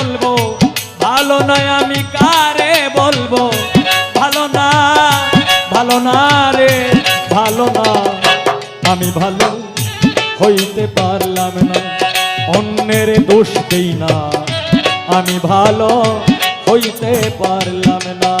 বলব? ভালো নয় আমি কারে বলব? ভালো না ভালো না রে, ভালো না। আমি ভালো হইতে পারলাম না, অন্যের দোষ দেই না। আমি ভালো হইতে পারলাম না।